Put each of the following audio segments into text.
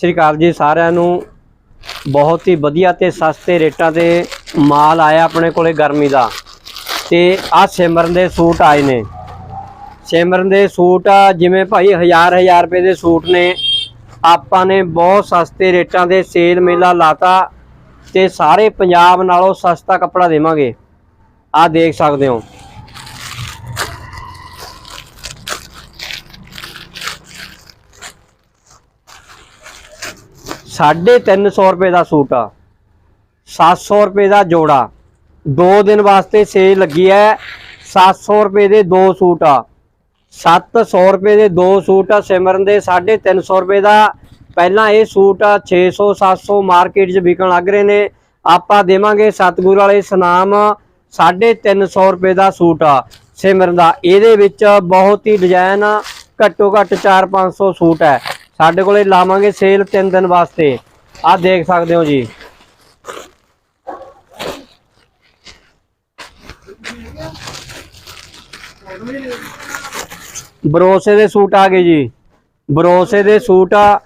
ਸ੍ਰੀ ਅਕਾਲ ਜੀ ਸਾਰਿਆਂ ਨੂੰ। ਬਹੁਤ ਹੀ ਵਧੀਆ ਤੇ ਸਸਤੇ ਰੇਟਾਂ ਤੇ ਮਾਲ ਆਇਆ ਆਪਣੇ ਕੋਲੇ ਗਰਮੀ ਦਾ। ਤੇ ਆ ਸਿਮਰਨ ਦੇ ਸੂਟ ਆਏ ਨੇ। ਸਿਮਰਨ ਦੇ ਸੂਟ ਆ, ਜਿਵੇਂ ਭਾਈ ਹਜ਼ਾਰ ਹਜ਼ਾਰ ਰੁਪਏ ਦੇ ਸੂਟ ਨੇ। ਆਪਾਂ ਨੇ ਬਹੁਤ ਸਸਤੇ ਰੇਟਾਂ ਦੇ ਸੇਲ ਮੇਲਾ ਲਾਤਾ ਤੇ ਸਾਰੇ ਪੰਜਾਬ ਨਾਲੋਂ ਸਸਤਾ ਕੱਪੜਾ ਦੇਵਾਂਗੇ। ਆ ਦੇਖ ਸਕਦੇ ਹੋ। ਸਾਢੇ ਤਿੰਨ ਸੌ ਰੁਪਏ ਦਾ ਸੂਟ ਆ 700 ਰੁਪਏ ਦਾ ਜੋੜਾ 2 ਦਿਨ ਵਾਸਤੇ ਸੇਲ ਲੱਗੀ ਹੈ 700 ਰੁਪਏ ਦੇ ਦੋ ਸੂਟ ਆ 700 ਰੁਪਏ ਦੇ ਦੋ ਸੂਟ ਆ ਸਿਮਰਨ ਦੇ 350 ਰੁਪਏ ਦਾ, ਪਹਿਲਾਂ ਇਹ ਸੂਟ ਆ 600 700 ਮਾਰਕੀਟ 'ਚ ਵਿਕਣ ਲੱਗ ਰਹੇ ਨੇ, ਆਪਾਂ ਦੇਵਾਂਗੇ ਸਤਗੁਰ ਵਾਲੇ ਸਨਾਮ 350 ਰੁਪਏ ਦਾ ਸੂਟ ਆ ਸਿਮਰਨ ਦਾ, ਇਹਦੇ ਵਿੱਚ ਬਹੁਤ ਹੀ ਡਿਜ਼ਾਈਨ ਘੱਟੋ ਘੱਟ 4-500 ਸੂਟ ਹੈ। ਸਾਡੇ ਕੋਲੇ ਲਾਵਾਂਗੇ ਸੇਲ 3 ਦਿਨ ਵਾਸਤੇ। ਆਹ ਦੇਖ ਸਕਦੇ ਹੋ ਜੀ। ਬਰੋਸੇ ਦੇ ਸੂਟ ਆ ਗਏ ਜੀ। ਬਰੋਸੇ ਦੇ ਸੂਟ ਆ,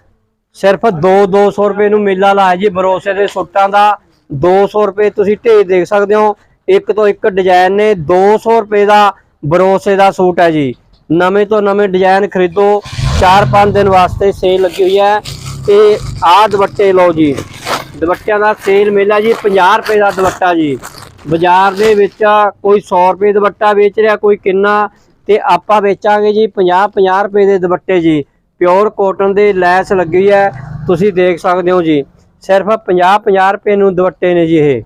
ਸਿਰਫ 2 200 ਰੁਪਏ ਨੂੰ ਮੇਲਾ ਲਾਇਆ ਜੀ। ਬਰੋਸੇ ਦੇ ਸੂਟਾਂ ਦਾ 200 ਰੁਪਏ ਤੁਸੀਂ ਢੇਰ ਦੇਖ ਸਕਦੇ ਹੋ। ਇੱਕ ਤੋਂ ਇੱਕ ਡਿਜ਼ਾਈਨ ਨੇ 200 ਰੁਪਏ ਦਾ ਬਰੋਸੇ ਦਾ ਸੂਟ ਹੈ ਜੀ। ਨਵੇਂ ਤੋਂ ਨਵੇਂ ਡਿਜ਼ਾਈਨ ਖਰੀਦੋ। 4-5 ਦਿਨ ਵਾਸਤੇ ਸੇਲ ਲੱਗੀ ਹੋਈ ਹੈ। ਤੇ ਆਹ ਦੁਪੱਟੇ ਲਓ ਜੀ। ਦੁਪੱਟਿਆਂ ਦਾ ਸੇਲ ਮੇਲਾ ਜੀ 50 ਰੁਪਏ ਦਾ ਦੁਪੱਟਾ ਜੀ। ਬਾਜ਼ਾਰ ਦੇ ਵਿੱਚ ਕੋਈ 100 ਰੁਪਏ ਦੁਪੱਟਾ ਵੇਚ ਰਿਹਾ, ਕੋਈ ਕਿੰਨਾ। ਤੇ ਆਪਾਂ ਵੇਚਾਂਗੇ ਜੀ 50 50 ਰੁਪਏ ਦੇ ਦੁਪੱਟੇ ਜੀ। ਪਿਓਰ ਕੋਟਨ ਦੇ ਲੈਸ ਲੱਗੀ ਹੈ। ਤੁਸੀਂ ਦੇਖ ਸਕਦੇ ਹੋ ਜੀ। ਸਿਰਫ 50 50 ਰੁਪਏ ਨੂੰ ਦੁਪੱਟੇ ਨੇ ਜੀ ਇਹ।